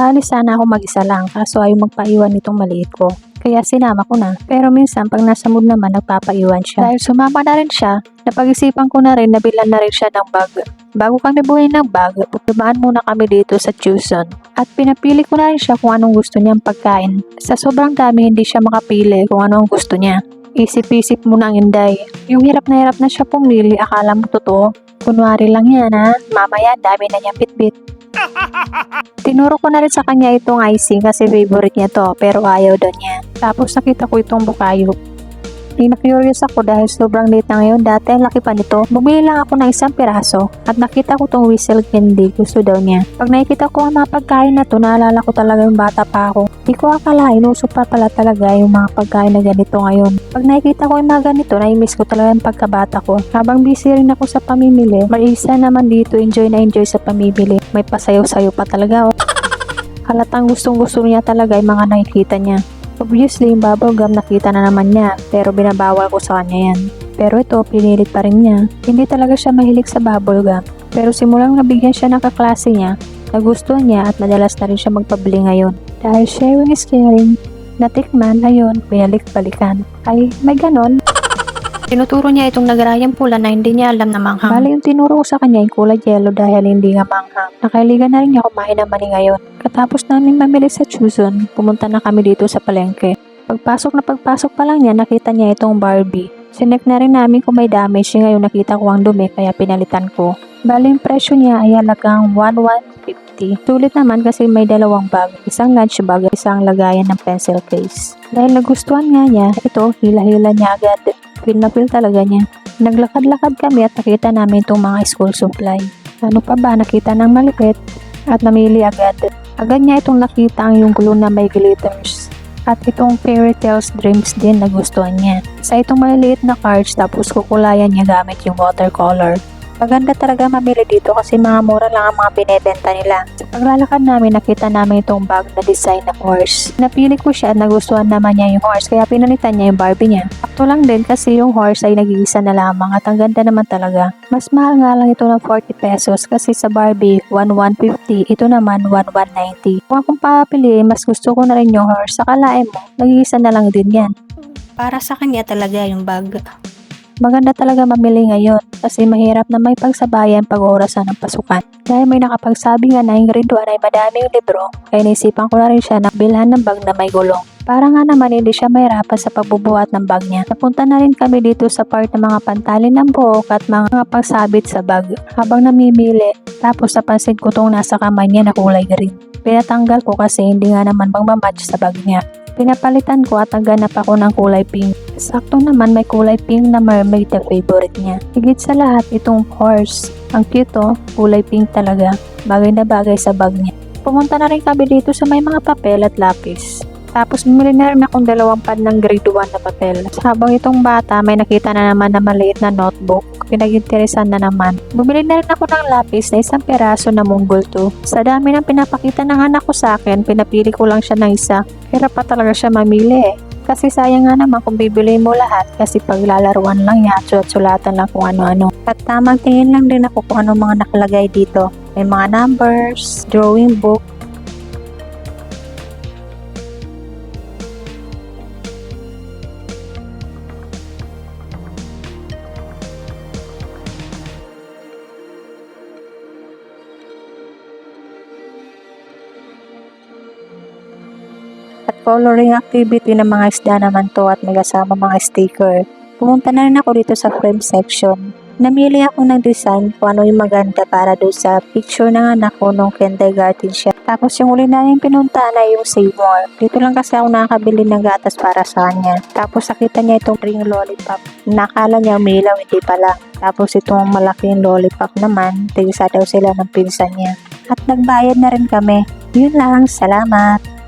Aalis sana ako mag-isa lang kaso ayaw magpaiwan nitong maliit ko. Kaya sinama ko na. Pero minsan pag nasa mood naman nagpapaiwan siya. Dahil sumama na rin siya, napag-isipan ko na rin na bilan na rin siya ng bag. Bago kami buhay ng bag, dumaan muna kami dito sa Tucson. At pinapili ko na rin siya kung anong gusto niyang pagkain. Sa sobrang dami hindi siya makapili kung ano ang gusto niya. Isip-isip mo ng inday. Yung hirap na hirap na siya pumili, akala mo totoo. Kunwari lang yan ha, mamaya dami na niyang bitbit. Tinuro ko na rin sa kanya itong icing kasi favorite niya to pero ayaw daw niya. Tapos nakita ko itong bukayo. Di na curious ako dahil sobrang late na ngayon dati laki pa nito. Bumili lang ako ng isang piraso at nakita ko tong whistle candy gusto daw niya. Pag nakikita ko ang mga pagkain na to naalala ko talaga yung bata pa ako. Di ko akalain uso pa pala talaga yung mga pagkain na ganito ngayon. Pag nakikita ko yung mga ganito na-miss ko talaga yung pagkabata ko. Habang busy rin ako sa pamimili, may isa naman dito enjoy na enjoy sa pamimili. May pasayaw-sayo pa talaga oh. Halatang gustong gusto niya talaga yung mga nakikita niya. Obviously, yung bubble gum nakita na naman niya, pero binabawal ko sa kanya yan. Pero ito, pinilit pa rin niya. Hindi talaga siya mahilig sa bubble gum. Pero simulang nabigyan siya ng kaklase niya, nagustuhan niya at madalas na rin siya magpabili ngayon. Dahil sharing is caring, natikman, ayun, binalik-balikan. Ay, may ganon. Tinuturo niya itong nagarayang pula na hindi niya alam na manghang. Bali yung tinuro ko sa kanya yung kulay yellow dahil hindi nga manghang. Nakailigan na rin niya kumain ng mani ngayon. Katapos namin mamili sa Chuzon, pumunta na kami dito sa palengke. Pagpasok na pagpasok pa lang niya, nakita niya itong Barbie. Sinek na rin namin kung may damage ngayon nakita ko ang dumi kaya pinalitan ko. Bali yung presyo niya ay halagang 1150. Sulit naman kasi may dalawang bag, isang lunch bag at isang lagayan ng pencil case. Dahil nagustuhan nga niya, ito hila-hila niya agad. Feel na feel talaga niya. Naglakad-lakad kami at nakita namin itong mga school supply. Ano pa ba nakita ng malipit at namili agad. Agad niya itong nakita ang yung glue na may glitters. At itong fairy tales dreams din nagustuhan niya. Sa itong maliliit na cards tapos kukulayan niya gamit yung watercolor. Maganda talaga mamili dito kasi mga mura lang ang mga binebenta nila. Paglalakad namin, nakita namin itong bag na design na horse. Napili ko siya at nagustuhan naman niya yung horse kaya pinalitan niya yung Barbie niya. Akto lang din kasi yung horse ay nag-iisa na lamang at ang ganda naman talaga. Mas mahal nga lang ito ng 40 pesos kasi sa Barbie 1150, ito naman 1190. Kung akong papiliin, mas gusto ko na rin yung horse. Sa kalain mo, nag-iisa na lang din yan. Para sa kanya talaga yung bag. Maganda talaga mamili ngayon kasi mahirap na may pagsabayan pag orasan ng pasukan. Dahil may nakapagsabi nga na yung grade 1 ay madaming libro, kaya naisipan ko na rin siya na bilhan ng bag na may gulong. Para nga naman hindi siya mahirapan sa pagbubuhat ng bag niya. Napunta na rin kami dito sa part ng mga pantalin ng buhok at mga pagsabit sa bag. Habang namimili, tapos napansin ko tong nasa kamay niya na kulay green. Pinatanggal ko kasi hindi nga naman magmamatch sa bag niya. Pinapalitan ko at naghanap ako ng kulay pink. Sakto naman may kulay pink na mermaid na favorite niya. Higit sa lahat itong horse. Ang cute oh, kulay pink talaga. Bagay na bagay sa bag niya. Pumunta na rin kami dito sa may mga papel at lapis. Tapos bumili na rin akong dalawang pad ng grade 1 na papel. Habang itong bata may nakita na naman na maliit na notebook. Pinag-interesan na naman. Bumili na rin ako ng lapis na isang peraso na munggol to. Sa dami ng pinapakita ng anak ko sa akin, pinapili ko lang siya ng isa. Hirap pa talaga siya mamili eh. Kasi sayang nga naman kung bibili mo lahat kasi paglalaruan lang yan at sulatan lang kung ano-ano. At tamang tingin lang din ako kung ano mga nakalagay dito. May mga numbers, drawing book, at coloring activity ng mga isda naman to at may kasama mga sticker. Pumunta na rin ako dito sa frame section. Namili ako ng design kung ano yung maganda para doon sa picture ng anak ko nung kindergarten siya. Tapos yung uli namin pinunta na yung More. Dito lang kasi ako nakakabili ng gatas para sa kanya. Tapos nakita niya itong ring lollipop. Nakala niya umilaw, hindi pala. Tapos itong malaking lollipop naman, tigisa daw sila ng pinsan niya. At nagbayad na rin kami. Yun lang, salamat.